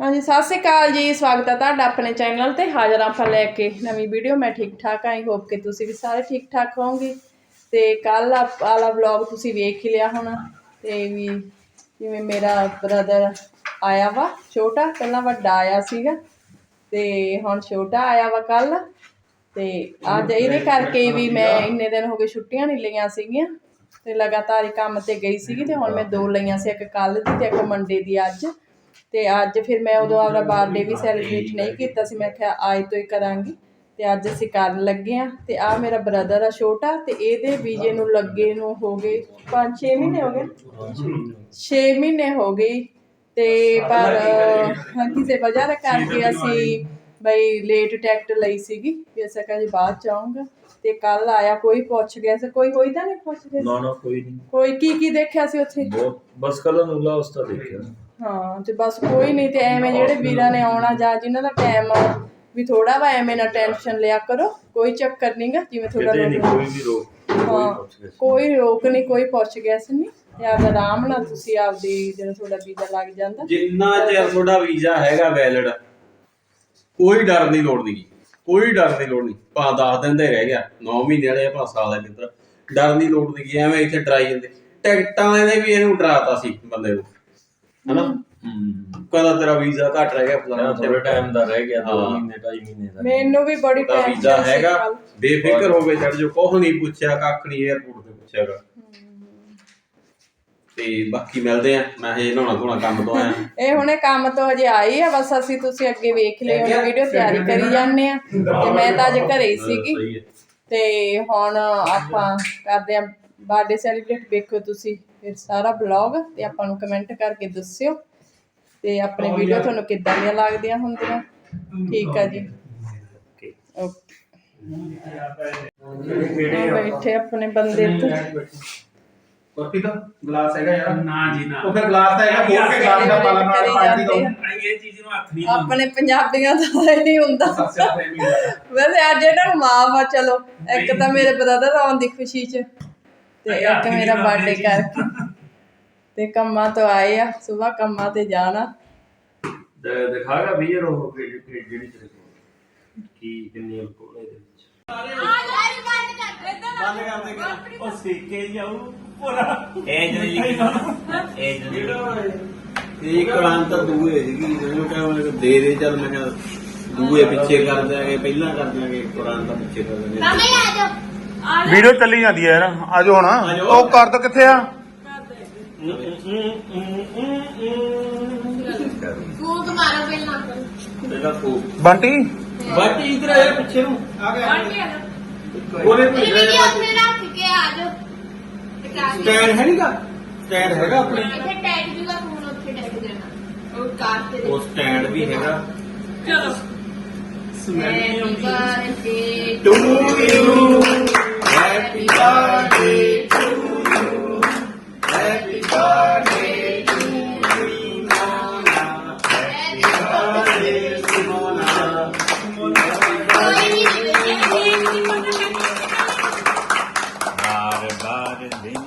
ਹਾਂਜੀ ਸਤਿ ਸ਼੍ਰੀ ਅਕਾਲ ਜੀ ਸਵਾਗਤ ਹੈ ਤੁਹਾਡਾ ਆਪਣੇ ਚੈਨਲ ਤੇ ਹਾਜ਼ਰ ਆਪਾਂ ਲੈ ਕੇ ਨਵੀਂ ਵੀਡੀਓ। ਮੈਂ ਠੀਕ ਠਾਕ ਆਈ ਹੋਪ ਕਿ ਤੁਸੀਂ ਵੀ ਸਾਰੇ ਠੀਕ ਠਾਕ ਹੋਵੋਗੇ। ਤੇ ਕੱਲ ਵਾਲਾ ਵਲੌਗ ਤੁਸੀਂ ਵੇਖ ਹੀ ਲਿਆ ਹੋਣਾ। ਤੇ ਵੀ ਜਿਵੇਂ ਮੇਰਾ ਬ੍ਰਦਰ ਆਇਆ ਵਾ ਛੋਟਾ ਪਹਿਲਾਂ ਵੱਡਾ ਆਇਆ ਸੀਗਾ। ਤੇ ਹੁਣ ਛੋਟਾ ਆਇਆ ਵਾ ਕੱਲ ਤੇ ਅੱਜ ਇਹਦੇ ਕਰਕੇ ਵੀ ਮੈਂ ਇੰਨੇ ਦਿਨ ਹੋ ਗਏ ਛੁੱਟੀਆਂ ਨਹੀਂ ਲਈਆਂ ਸੀਗੀਆਂ। ਤੇ ਲਗਾਤਾਰ ਹੀ ਕੰਮ ਤੇ ਗਈ ਸੀਗੀ ਤੇ ਹੁਣ ਮੈਂ ਦੋ ਲਈਆਂ ਸੀ ਇੱਕ ਕੱਲ ਦੀ ਤੇ ਇੱਕ ਮੰਡੇ ਦੀ ਅੱਜ। ਤੇ ਅੱਜ ਫਿਰ ਮੈਂ ਉਦੋਂ ਆਪਦਾ ਬਰਥਡੇ ਵੀ ਸੈਲੀਬ੍ਰੇਟ ਨਹੀਂ ਕੀਤਾ ਸੀ ਮੈਂ ਕਿਹਾ ਅੱਜ ਤੋਂ ਹੀ ਕਰਾਂਗੀ। ਤੇ ਅੱਜ ਅਸੀਂ ਕਰਨ ਲੱਗੇ ਆ ਤੇ ਆ ਮੇਰਾ ਬ੍ਰਦਰ ਆ ਛੋਟਾ ਤੇ ਇਹਦੇ ਵੀਜ਼ੇ ਨੂੰ ਲੱਗੇ ਨੂੰ ਹੋ ਗਏ 5-6 ਮਹੀਨੇ ਹੋ ਗਏ 6 ਮਹੀਨੇ ਹੋ ਗਏ। ਤੇ ਪਰ ਕਿਸੇ ਵਜ੍ਹਾ ਦੇ ਕਰਕੇ ਅਸੀਂ ਬਈ ਲੇਟ ਟਿਕਟ ਲਈ ਸੀਗੀ ਵੀ ਅਸੀਂ ਕਿਹਾ ਜੀ ਬਾਅਦ ਚ ਆਉਂਗਾ ਤੇ ਕੱਲ ਆਇਆ ਕੋਈ ਪੁੱਛ ਗਿਆ ਸੀ। ਕੋਈ ਹੋਈ ਤਾਂ ਨਹੀਂ ਪੁੱਛ ਗਿਆ? ਨਾ ਨਾ ਕੋਈ ਨਹੀਂ। ਕੋਈ ਕੀ ਕੀ ਦੇਖਿਆ ਸੀ ਉੱਥੇ? ਬਸ ਕੱਲ ਨੂਲਾ ਉਸਤਾ ਦੇਖਿਆ। ਹਾਂ ਤੇ ਬਸ ਕੋਈ ਨਹੀਂ ਤੇ ਐਵੇਂ ਜਿਹੜੇ ਵੀਰਾਂ ਨੇ ਆਉਣਾ ਜਾਂ ਜਿਨ੍ਹਾਂ ਦਾ ਟਾਈਮ ਵੀ ਥੋੜਾ ਵਾ ਐਵੇਂ ਨਾ ਟੈਨਸ਼ਨ ਲਿਆ ਕਰੋ ਕੋਈ ਚੱਕਰ ਨਹੀਂਗਾ ਜਿਵੇਂ ਥੋੜਾ ਕਿਤੇ ਨਹੀਂ ਕੋਈ ਵੀ ਰੋਕ ਹਾਂ ਕੋਈ ਰੋਕ ਨਹੀਂ ਕੋਈ ਪੁੱਛ ਗਿਆ ਸੀ ਨਹੀਂ ਤੇ ਆਪਦਾ ਆਰਾਮ ਨਾਲ ਤੁਸੀਂ ਆਪਦੀ ਜਦੋਂ ਤੁਹਾਡਾ ਵੀਜ਼ਾ ਲੱਗ ਜਾਂਦਾ। ਜਿੰਨਾ ਚਿਰ ਤੁਹਾਡਾ ਵੀਜ਼ਾ ਹੈਗਾ ਵੈਲਿਡ ਕੋਈ ਡਰ ਨਹੀਂ ਲੋੜ ਨਹੀਂ ਕੋਈ ਡਰ ਦੀ ਲੋੜ ਨਹੀਂ ਭਾ 10 ਦਿਨ ਦਾ ਹੀ ਰਹਿ ਗਿਆ 9 ਮਹੀਨੇ ਵਾਲੇ ਆ ਭਾ ਸਾਲ ਦੇ ਮਿੱਤਰ। ਡਰ ਦੀ ਲੋੜ ਨਹੀਂ ਐਵੇਂ ਇੱਥੇ ਡਰਾਈ ਜਾਂਦੇ। ਟਿਕਟਾਂ ਵਾਲੇ ਵੀ ਇਹਨੂੰ ਡਰਾਤਾ ਸੀ ਬੰਦੇ ਨੂੰ। ਹਨਾ? ਕਹਿੰਦਾ ਤੇਰਾ ਵੀਜ਼ਾ ਘੱਟ ਰਹਿ ਗਿਆ ਫਲਾਣਾ ਥੋੜੇ ਟਾਈਮ ਦਾ ਰਹਿ ਗਿਆ 2 ਹਾਂ। ਮਹੀਨੇ 2.5 ਮਹੀਨੇ ਦਾ। ਮੈਨੂੰ ਵੀ ਬੜੀ ਦਾ ਵੀਜ਼ਾ ਟੈਨਸ਼ਨ ਸੀ ਹੈਗਾ ਕੱਲ੍ਹ। ਬੇਫਿਕਰ ਹੋ ਕੇ ਚੜ ਜੋ ਕੁਛ ਨਹੀਂ ਪੁੱਛਿਆ ਕੱਖ ਨਹੀਂ 에어ਪੋਰਟ ਤੇ ਪੁੱਛਿਆਗਾ ਤੇ ਬਾਕੀ ਮਿਲਦੇ ਆ ਮੈਂ ਹਜੇ ਨਹਾਉਣਾ ਧੋਣਾ ਕੰਮ ਤੋਂ ਆਇਆ। ਇਹ ਹੁਣੇ ਕੰਮ ਤੋਂ ਹਜੇ ਆਈ ਆ ਬਸ ਅਸੀਂ ਤੁਸੀਂ ਅੱਗੇ ਵੇਖ ਲਿਓ ਹੁਣ ਵੀਡੀਓ ਤਿਆਰੀ ਕਰੀ ਜਾਂਦੇ ਆ। ਤੇ ਮੈਂ ਤਾਂ ਅੱਜ ਘਰੇ ਹੀ। ਸੀਗੀ। ਤੇ ਹੁਣ ਆਪਾਂ ਕਰਦੇ ਆ ਬਰਥਡੇ ਸੈਲੀਬ੍ਰੇਟ ਵੇਖੋ ਤੁਸੀਂ ਫਿਰ ਸਾਰਾ ਬਲੌਗ ਤੇ ਆਪਾਂ ਨੂੰ ਕਮੈਂਟ ਕਰਕੇ ਦੱਸਿਓ। ਤੇ ਆਪਣੀ ਵੀਡੀਓ ਤੁਹਾਨੂੰ ਕਿੱਦਾਂ ਦੀਆਂ ਲੱਗਦੀਆਂ ਹੁੰਦੀਆਂ? ਠੀਕ ਆ ਜੀ। ਓਕੇ ਬੈਠੇ ਆਪਣੇ ਬੰਦੇ ਇੱਥੇ ਕਾਫੀ ਦਾ ਗਲਾਸ ਹੈਗਾ ਯਾਰ? ਨਾ ਜੀ ਨਾ। ਉਹ ਫਿਰ ਗਲਾਸ ਤਾਂ ਹੈਗਾ ਹੋਰ ਕੇ ਗਲਾਸ ਦਾ ਪਾਲਾ ਨਾਲ ਪਾਰਟੀ ਦੋ। ਇਹ ਚੀਜ਼ ਨੂੰ ਹੱਥ ਨਹੀਂ ਆਪਣੇ ਪੰਜਾਬੀਆਂ ਦਾ ਇਹ ਨਹੀਂ ਹੁੰਦਾ। ਸੱਸਿਆ ਪ੍ਰੇਮੀ ਦਾ ਵੈਸੇ ਅੱਜ ਇਹਨਾਂ ਨੂੰ ਮਾਫ ਆ ਚਲੋ। ਇੱਕ ਤਾਂ ਮੇਰੇ ਬ੍ਰਦਰ ਆਉਣ ਦੀ ਖੁਸ਼ੀ 'ਚ। ਤੇ ਇੱਕ ਮੇਰਾ ਬਰਥਡੇ ਕਰਕੇ। ਤੇ ਕੰਮਾਂ ਤੋਂ ਆਏ ਆ ਸਵੇਰ ਕੰਮਾਂ ਤੇ ਜਾਣਾ। ਦ- ਦਿਖਾਗਾ ਵੀ ਇਹ ਰੋਹ ਕਿ ਕਿ- ਜਿਹੜੀ ਤੇਰੇ ਕੋਲ? ਕੀ ਕਿੰਨੀ ਅਲਕੋਹਲ ਹੈ ਇਹਦੇ ਵਿੱਚ? ਉਹ ਸੇਕੇ ਜਾਊ ਪੂਰਾ ਇਹ ਜਿਹੜੀ ਇਹ ਜਿਹੜੀ ਇਹ ਕੁਰਾਨ ਤਾਂ ਦੂਏ ਸੀਗੀ ਜਿਹਨੂੰ ਕਹਿੰਦੇ ਦੇ ਦੇ ਚੱਲ ਮੈਂ ਦੂਏ ਪਿੱਛੇ ਕਰ ਦਿਆਂਗੇ ਪਹਿਲਾਂ ਕਰ ਦਿਆਂਗੇ ਕੁਰਾਨ ਤਾਂ ਪਿੱਛੇ ਕਰ ਦਿਆਂਗੇ। ਵੀਡੀਓ ਚੱਲੀ ਜਾਂਦੀ ਹੈ ਨਾ ਆਜੋ ਹੁਣ। ਉਹ ਕਰ ਦੋ ਕਿੱਥੇ ਆ? ਫੂਕ ਮਾਰੋ ਪਹਿਲਾਂ। ਪਹਿਲਾਂ ਕੋ ਬੰਟੀ? ਬਾਕੀ ਇਧਰ ਆਇਆ ਪਿੱਛੇ ਨੂੰ। ਉਹਨੇ ਮੇਰੀ ਵੀਡੀਓ ਉੱਥੇ ਰੱਖ ਕੇ ਆ ਜਾਓ। ਤੇ ਕਰ ਲਿਓ। ਸਟੈਂਡ ਹੈ ਨਹੀਂਗਾ ਸਟੈਂਡ ਹੈਗਾ ਆਪਣੇ? ਇੱਥੇ ਟੈਗ ਜੂਗਾ ਫੋਨ ਉੱਥੇ ਟੈਗ ਦੇਣਾ ਉਹ ਕਾਰ ਤੇ ਉਹ ਸਟੈਂਡ ਵੀ ਹੈਗਾ। ਚਲੋ। Birthday to you Happy birthday to you. Happy birthday to you, Mona. Happy birthday to Mona. Bare, bare din.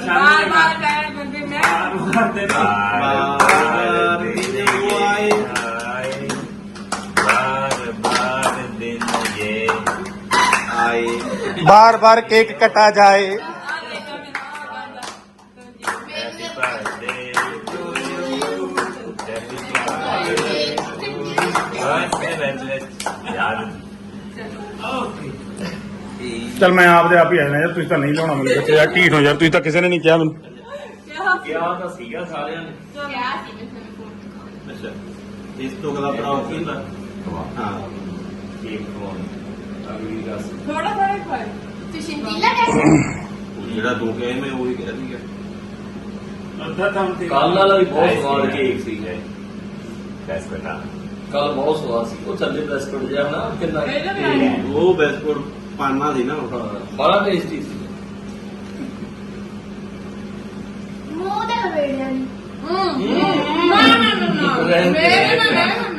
बार बार बार बार ਬਾਰ ਬਾਰ ਕੇਕ ਕਟਾ ਜਾਏ। ਚਲ ਮੈਂ ਆਪਦੇ ਆਪ ਹੀ ਆ ਜਾਣਾ ਯਾਰ ਤੁਸੀਂ ਤਾਂ ਨਹੀਂ ਲਾਉਣਾ ਮੈਨੂੰ ਬੱਚੇ ਯਾਰ ਢੀਠ ਹੋ ਯਾਰ ਤੁਸੀਂ ਤਾਂ ਕਿਸੇ ਨੇ ਨਹੀਂ ਕਿਹਾ ਮੈਨੂੰ। ਕਿਹਾ ਤਾਂ ਸੀਗਾ ਸਾਰਿਆਂ ਨੇ। ਕਿਹਾ ਸੀ ਮੈਂ ਤੁਹਾਨੂੰ ਫੋਨ ਅੱਛਾ ਇਸ ਤੋਂ ਅਗਲਾ ਬਣਾਓ ਕੀ ਹੁੰਦਾ? ਹਾਂ ਕੇਕ ਖਵਾਉਣ। ਅਗਲੀ ਰਸ ਥੋੜਾ ਥੋੜਾ ਖਾਏ ਤੁਸੀਂ ਨੀਲਾ कैसे ਉਹ ਜਿਹੜਾ ਦੋ ਕਹੇ ਮੈਂ ਉਹੀ ਕਹਿ ਰਹੀ ਅੱਧਾ ਤਾਂ ਤੇ ਕੱਲ ਵਾਲਾ ਵੀ ਬਹੁਤ ਸਵਾਦ ਕੇਕ ਸੀ ਬੈਸ ਬਤਾ ਕੱਲ ਬਹੁਤ ਸਵਾਦ ਸੀ। ਉਹ ਥੱਲੇ ਬਿਸਕੁਟ ਜਿਹਾ ਨਾ ਕਿੰਨਾ ਉਹ ਬਿਸਕੁਟ ਪਾਣਾ ਸੀ ਨਾ ਉਹ। ਹਾਂ, ਬੜਾ ਟੇਸਟੀ ਸੀ। ਮੂੰਹ ਤੇ ਲਵੇੜਿਆ ਨਹੀਂ ਨਾ ਨਾ ਨਾ ਨਾ ਨਾ। ਰਹਿਣ ਦੇ। ਮੈਂ ਮੈਂ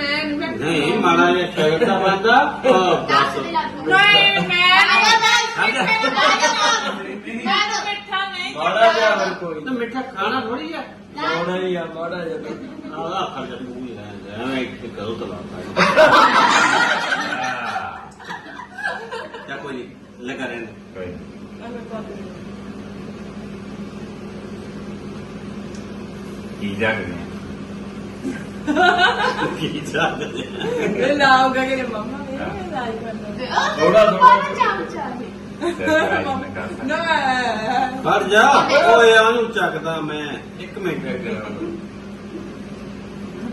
ਨਹੀਂ ਮਾੜਾ ਜਿਹਾ ਸ਼ਗਨ ਦਾ ਬੰਦਾ ਉਹ ਬਸ ਨਹੀਂ ਮੈਂ ਮਿੱਠਾ ਨਹੀਂ ਮਾੜਾ ਜਿਹਾ ਫਿਰ ਕੋਈ ਤਾਂ ਮਿੱਠਾ ਖਾਣਾ ਥੋੜੀ ਆ ਮਾੜਾ ਜਿਹਾ ਮਾੜਾ ਜਿਹਾ ਆਹ ਜਾ ਤੂੰ ਹੀ ਰਹਿ ਐਵੇਂ ਇੱਕ ਕਰੋ ਤਲਾ ਜਾ ਕੋਈ ਨਹੀਂ ਲਗਾ ਰਹਿਣ ਦੇ ਕੀ ਜਾਗਦੇ ਕੀ ਇਹ ਕਿ ਮੰਮਾ ਇਹ ਲਾਈ ਕਰਨਾ ਥੋੜਾ ਥੋੜਾ ਨਾ ਹਟ ਜਾ ਓਏ ਆਨੂੰ ਚੱਕਦਾ ਮੈਂ ਇੱਕ ਮਿੰਟ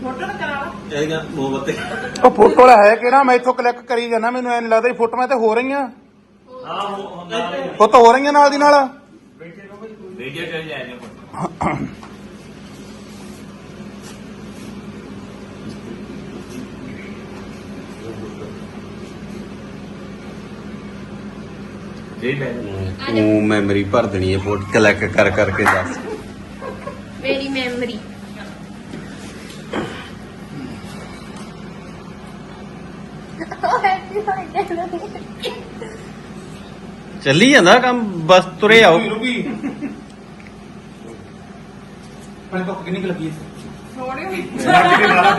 ਫੋਟੋ ਨਾ ਕਰਾ ਇਹਦਾ ਮੋਹਬਤ ਉਹ ਫੋਟੋ ਵਾਲਾ ਹੈ ਕਿਹੜਾ? ਮੈਂ ਇੱਥੋਂ ਕਲਿੱਕ ਕਰੀ ਜਾਣਾ ਮੈਨੂੰ ਐਂ ਲੱਗਦਾ ਫੋਟੋਆਂ ਤੇ ਹੋ ਰਹੀਆਂ ਹਾਂ ਉਹ ਤਾਂ ਹੋ ਰਹੀਆਂ ਨਾਲ ਦੀ ਨਾਲ। ਵੀਡੀਓ ਚ ਜਾਏ ਜੀ ਤੂੰ ਮੈਮਰੀ ਭਰ ਦੇਣੀ ਹੈ ਫੋਟੋ ਕਲਿੱਕ ਕਰ ਕਰਕੇ ਦੱਸ। ਮੇਰੀ ਮੈਮਰੀ। ਚੱਲੀ ਜਾਂਦਾ ਕੰਮ ਬਸ ਤੁਰੇ ਆਓ। ਰੁਕੀ ਪਰ ਤੋਂ ਕਿੰਨੀ ਕੁ ਲੱਗੀ ਥੋੜੀ ਰੱਜ ਕੇ ਖਾ ਲਾ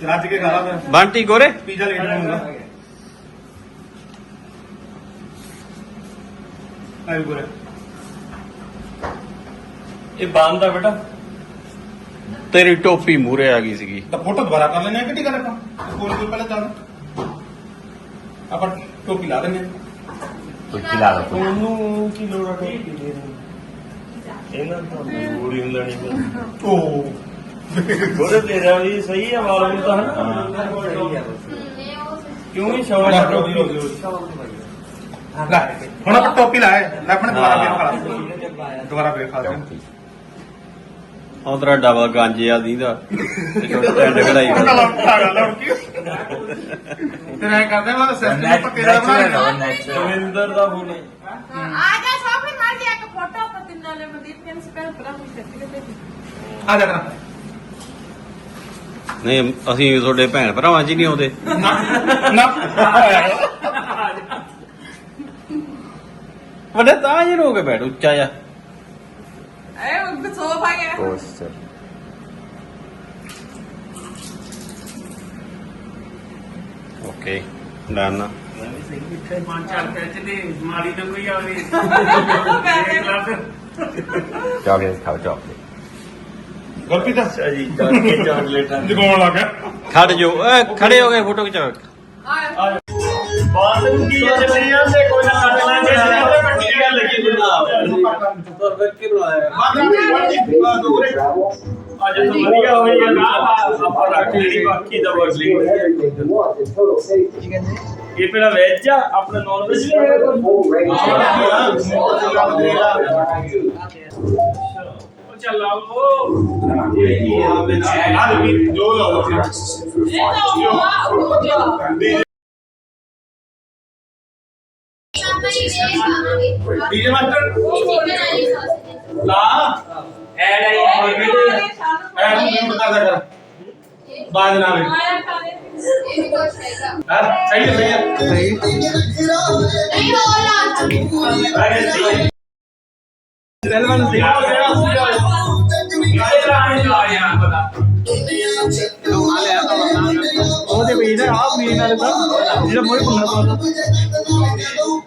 ਫਿਰ ਰੱਜ ਕੇ ਖਾ ਲਾ ਫਿਰ। ਬੰਟੀ ਗੋਰੇ। ਪੀਜ਼ਾ ਲੇਟ ਹੋਊਗਾ। ਆਈ ਗੁਰੇ ਇਹ ਬੰਦ ਆ ਬੇਟਾ। ਤੇਰੀ ਟੋਪੀ ਮੂਰੇ ਆ ਗਈ ਸੀਗੀ। ਤਾਂ ਫੋਟੋ ਦੁਬਾਰਾ ਕਰ ਲੈਣੇ ਆ ਕਿੱਡੀ ਗੱਲ ਆਪਾਂ? ਕੋਲ ਕੋਲ ਪਹਿਲਾਂ ਚੱਲ ਆਪਾਂ ਟੋਪੀ ਲਾ ਦਿੰਦੇ ਆ। ਤੂੰ ਖਿਲਾ ਦੋ ਉਹਨੂੰ ਕੀ ਲੋੜ ਆ ਟੋਪੀ ਦੇ? ਇਹਨਾਂ ਤਾਂ ਮਜਬੂਰੀ ਹੁੰਦਾ ਨਹੀਂ ਓ। ਗੋਰੇ ਤੇਰਾ ਵੀ ਸਹੀ ਆ ਵਾਲ ਨੂੰ ਤਾਂ ਹਨਾ? ਕਿਉਂ ਸ਼ੌਕ ਲੈ ਟੋਪੀ ਰੋਕ ਲੈ। ਹੁਣ ਆਪਾਂ ਟੋਪੀ ਲਾਏ। ਲੈ ਆਪਣੇ ਦੁਬਾਰਾ ਫੇਰ ਖਾ ਦੁਬਾਰਾ ਫੇਰ ਖਾ ਲਾ। ਉਹ ਤੇਰਾ ਡਬਲ ਗਾਂਜੇ ਆ। ਦੀਦਾ ਟੈਂਡ ਕਢਾਈ ਤੇਰਾ ਐ ਕਰਦਾ ਮੈਂ ਸਿਸਟਮ ਪੱਕੇ ਦਾ ਬਣਾ ਰਵਿੰਦਰ ਦਾ ਫੋਨ ਆ ਜਾ ਸ਼ਾਪਿੰਗ ਮਾਰ ਦੀ ਇੱਕ ਫੋਟੋ ਆਪਾਂ ਤਿੰਨਾਂ ਨੇ ਮਨਦੀਪ ਕਹਿੰਦੇ ਸਪੈਲ ਪਰਾ ਕਰਕੇ ਤੇ ਆ ਜਾ ਕਰਾਂ ਨਹੀਂ ਅਸੀਂ ਤੁਹਾਡੇ ਭੈਣ ਭਰਾਵਾਂ ਚ ਹੀ ਨਹੀਂ ਆਉਂਦੇ। ਨਾ ਨਾ। ਵੱਡੇ ਤਾਂ ਜੀ ਰੋ ਕੇ ਬੈਠ ਉੱਚਾ ਜਾ ਇਹ ਸੋਫਾ ਗਿਆ ਓਕੇ ਡਨ ਪੰਜ ਚਾਰ ਪੈਸੇ ਦੇ ਮਾਰੀ ਤਾਂ ਕੋਈ ਆ ਨਹੀਂ ਚਾਕਲੇਟ ਖਾਓ ਚਾਕਲੇਟ ਗੁਰਪ੍ਰੀਤ। ਅੱਛਾ ਜੀ ਜਾ ਕੇ ਚਾਕਲੇਟਾਂ ਜਗਾਉਣ ਲੱਗ ਗਿਆ। ਖੜ ਜੋ ਖੜੇ ਹੋ ਗਏ ਫੋਟੋ ਖਿਚਾਓ ਬਾਤ ਕੀ ਚੱਲੀ ਜਾਂਦੇ ਕੋਈ ਨਾ ਕੱਟ ਤੇ ਲੱਗੀ ਬਣਾ ਪਰ ਫਿਰ ਕੀ ਬਣਾਇਆ ਅੱਜ ਤਾਂ ਵਧੀਆ ਹੋਈ ਹੈ ਨਾ ਆਪਾਂ ਰੱਖ ਲਈ ਬਾਕੀ ਡੀਜੇ ਮਾਸਟਰ ਲਾ। ਐਡ ਆਈ ਐ ਨੂੰ ਕਰਦਾ ਕਰ। ਬਾਜ ਨਾ ਵੇ ਆਇਆ ਖਾਣੇ ਹਾਂ ਸਹੀ ਹੈ ਸਹੀ ਹੈ। ਪਹਿਲਵਾਨ ਸੀ। ਉਹਦੇ ਵੀ ਨਾ ਆਪ ਮੀਨ ਨਾਲ ਤਾਂ ਜਿਹੜਾ ਮੋਏ ਪੁੰਨਾ ਪਾਉਂਦਾ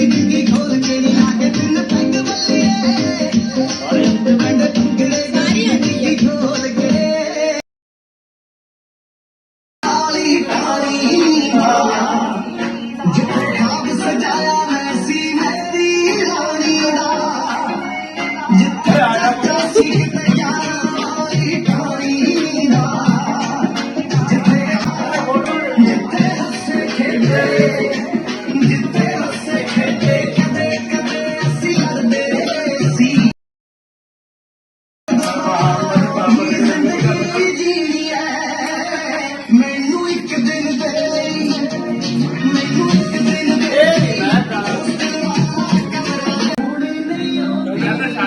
ki ki ki ki ki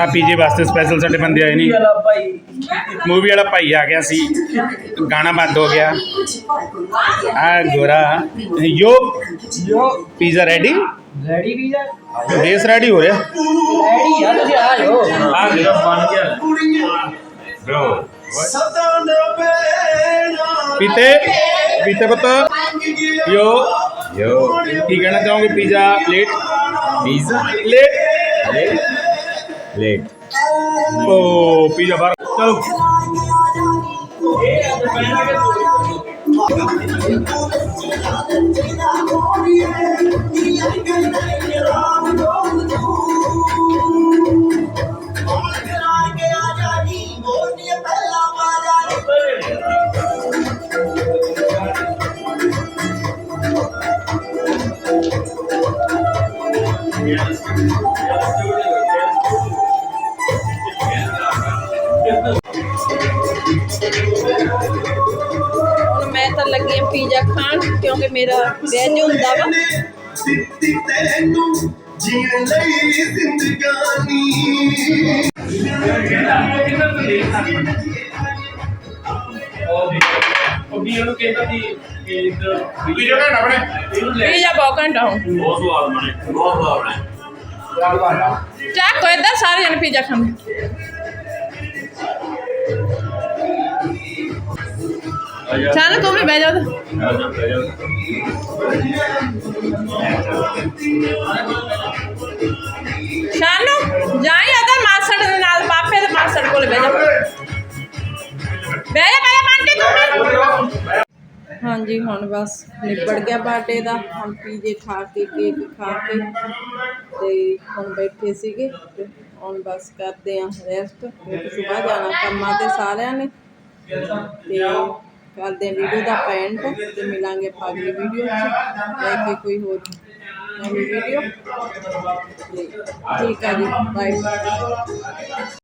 ਆ ਪੀਜੇ ਵਾਸਤੇ ਸਪੈਸ਼ਲ ਸਾਡੇ ਬੰਦੇ ਆਏ ਨਹੀਂ ਮੂਵੀ ਵਾਲਾ ਭਾਈ। ਆ ਗਿਆ ਸੀ। ਗਾਣਾ ਬੰਦ ਹੋ ਗਿਆ। ਆ ਗੋਰਾ। Yo. Yo. Pizza ready ready ਆ ਬੇਸ ਰੈਡੀ ਹੋ ਰਿਹਾ। ਰੈਡੀ ਆ ਤੁਸੀਂ ਆ ਜਾਓ। ਆ ਜਿਹੜਾ ਬਣ ਗਿਆ। ਬ్రో ਪੀਤੇ ਪੀਤੇ ਪੁੱਤ। ਯੋ। ਯੋ। ਕੀ ਕਹਿਣਾ ਚਾਹੋਗੇ ਪੀਜ਼ਾ? Plate pizza. ਪਲੇਟ ਲੇਟ ਓ ਪੀਜ਼ਾ ਬਾਹਰ। ਚਲੋ। ਹੁਣ ਮੈਂ ਤਾਂ ਲੱਗੀ ਆ ਪੀਜ਼ਾ ਖਾਣ ਕਿਉਂਕਿ ਮੇਰਾ ਵੈਜ ਹੁੰਦਾ ਵਾ। ਦਿੱਤੀ ਤੈਨੂੰ ਜੀਣ ਲਈ ਜ਼ਿੰਦਗਾਨੀ। ਉਹ ਵੀ ਉਹਨੂੰ ਕਹਿੰਦਾ ਸੀ ਕਿ ਇੱਧਰ ਵੀਡੀਓ ਘੰਟਾ ਬਣੇ ਇਹਨੂੰ ਲੈ ਪੀਜ਼ਾ ਬਹੁਤ ਘੰਟਾ ਹੁਣ। ਬਹੁਤ ਸਵਾਦ ਬਣੇ। ਬਹੁਤ ਸਵਾਦ ਬਣੇ। ਚਾਹ ਕੋਈ ਏਦਾਂ ਸਾਰੇ ਜਣੇ ਪੀਜ਼ਾ ਖਾਂਦੇ ਚਾਹ ਤੂੰ ਵੀ ਬਹਿ ਜਾ ਉੱਧਰ। ਆ ਜਾ ਬਹਿ ਦੇ ਨਾਲ ਪਾਪੇ ਦੇ ਮਾਸੜ ਕੋਲ ਬਹਿ ਜਾ। ਬਹਿ ਜਾ ਬਹਿ ਜਾ ਬੰਟੀ ਤੂੰ ਵੀ। ਹਾਂਜੀ, ਹੁਣ ਬਸ ਨਿਬੜ ਗਿਆ ਬਰਥਡੇ ਦਾ। ਹੁਣ ਪੀਜੇ ਖਾ ਕੇ ਕੇਕ ਖਾ ਕੇ ਤੇ ਹੁਣ ਬੈਠੇ ਸੀਗੇ ਹੁਣ ਬਸ ਕਰਦੇ ਆ ਰੈਸਟ ਕਿਉਂਕਿ ਸਵੇਰ ਜਾਣਾ ਕੰਮਾਂ ਤੇ ਸਾਰਿਆਂ ਨੇ। ਤੇ ਕਰਦੇ ਆ ਵੀਡੀਓ ਦਾ ਪੈਂਟ ਤੇ ਮਿਲਾਂਗੇ ਆਪਾਂ ਅਗਲੀ ਵੀਡੀਓ 'ਚ ਲੈ ਕੇ ਕੋਈ ਹੋਰ ਨਵੀਂ ਵੀਡੀਓ ਠੀਕ ਹੈ ਜੀ ਬਾਏ